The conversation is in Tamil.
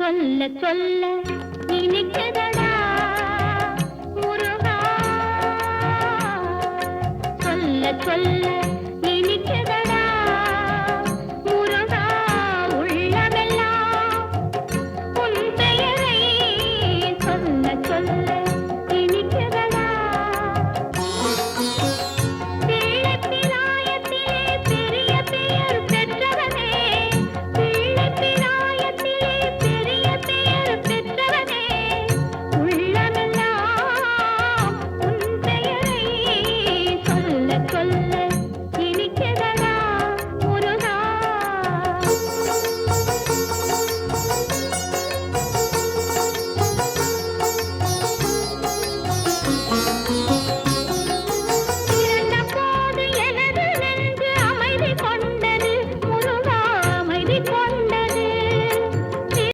சொல்ல சொல்ல இனிக்குதடா முருகா சொல்ல சொல்ல